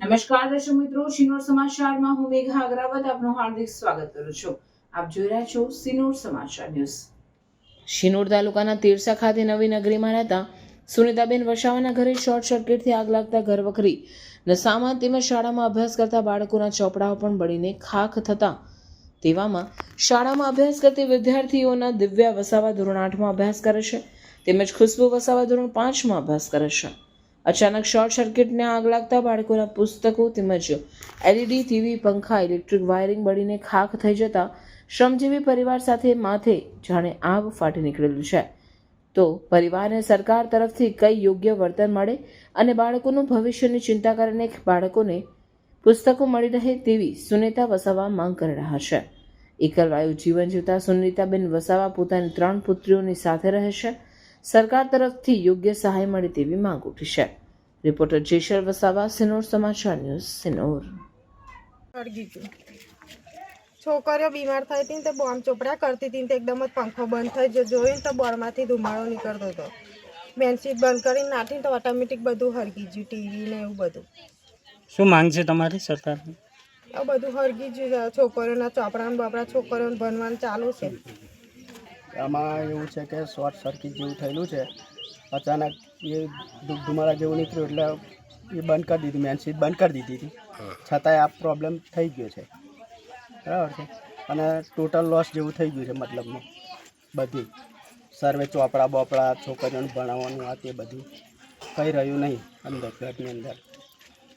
નમસ્કાર દર્શક મિત્રો સિનોર સમાચારમાં હું મેઘા અગ્રાવત આપનું હાર્દિક સ્વાગત કરું છું. આપ જોઈ રહ્યા છો સિનોર સમાચાર ન્યૂઝ. શિનોર તાલુકાના તીરસા ખાતે નવી નગરીમાં રહેતા સુનિતાબેન વસાવાના ઘરે શોર્ટ સર્કિટથી આગ લાગતા ઘર વખરી નશામાં તેમજ શાળામાં અભ્યાસ કરતા બાળકોના ચોપડાઓ પણ બળીને ખાખ થતા તેવામાં શાળામાં અભ્યાસ કરતી વિદ્યાર્થીઓના દિવ્યા વસાવા ધોરણ આઠમાં અભ્યાસ કરે છે, તેમજ ખુશ્બુ વસાવા ધોરણ પાંચમાં અભ્યાસ કરે છે. અચાનક શોર્ટ સર્કિટને આગ લાગતા બાળકોના પુસ્તકો તેમજ એલઈડી ટીવી, પંખા, ઇલેક્ટ્રિક વાયરિંગ બળીને ખાખ થઈ જતા શ્રમજીવી પરિવાર સાથે માથે જાણે આગ ફાટી નીકળેલું છે. તો પરિવારને સરકાર તરફથી કઈ યોગ્ય વર્તન મળે અને બાળકોનું ભવિષ્યની ચિંતા કરીને બાળકોને પુસ્તકો મળી રહે તેવી સુનેતા વસાવા માંગ કરી રહ્યા છે. એકલવાયુ જીવન જીવતા સુનિતાબેન વસાવા પોતાની ત્રણ પુત્રીઓની સાથે રહેશે સરકાર તરફથી યોગ્ય સહાય મળે તેવી માંગ ઉઠી છે. રિપોર્ટર જેશર વસાવા સિનોર સમાચાર ન્યૂઝ સિનોર. છોકરીઓ બીમાર થઈ હતી ને તે બોમ્બ ચોપડા કરતી હતી ને તે એકદમ જ પંખો બંધ થઈ ગયો. જોયું ને તો બોરમાંથી ધુમાડો નીકળતો હતો. બેનશીટ બંધ કરીને નાખીને તો ઓટોમેટિક બધું હરગી ગયું ટીવી ને એવું બધું. શું માંગ છે તમારી સરકારની? આ બધું હરગી જ છોકરીઓના ચોપડાને બપડા છોકરીઓને ભણવાનું ચાલુ છે. આમાં એવું છે કે શોર્ટ સર્કિટ જેવું થયેલું છે. અચાનક એ ધુમાડા જેવું નીકળ્યું એટલે એ બંધ કરી દીધું, મેન સ્વિચ બંધ કરી દીધી હતી. છતાંય આ પ્રોબ્લેમ થઈ ગયો છે. બરાબર છે? અને ટોટલ લોસ જેવું થઈ ગયું છે મતલબમાં. બધી. સર્વે ચોપડા બોપડા, છોકરીઓને ભણાવવાનું, આ તે બધું. કંઈ રહ્યું નહીં અંદર, ઘરની અંદર.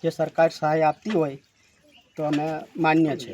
જે સરકાર સહાય આપતી હોય તો અમે માન્ય છે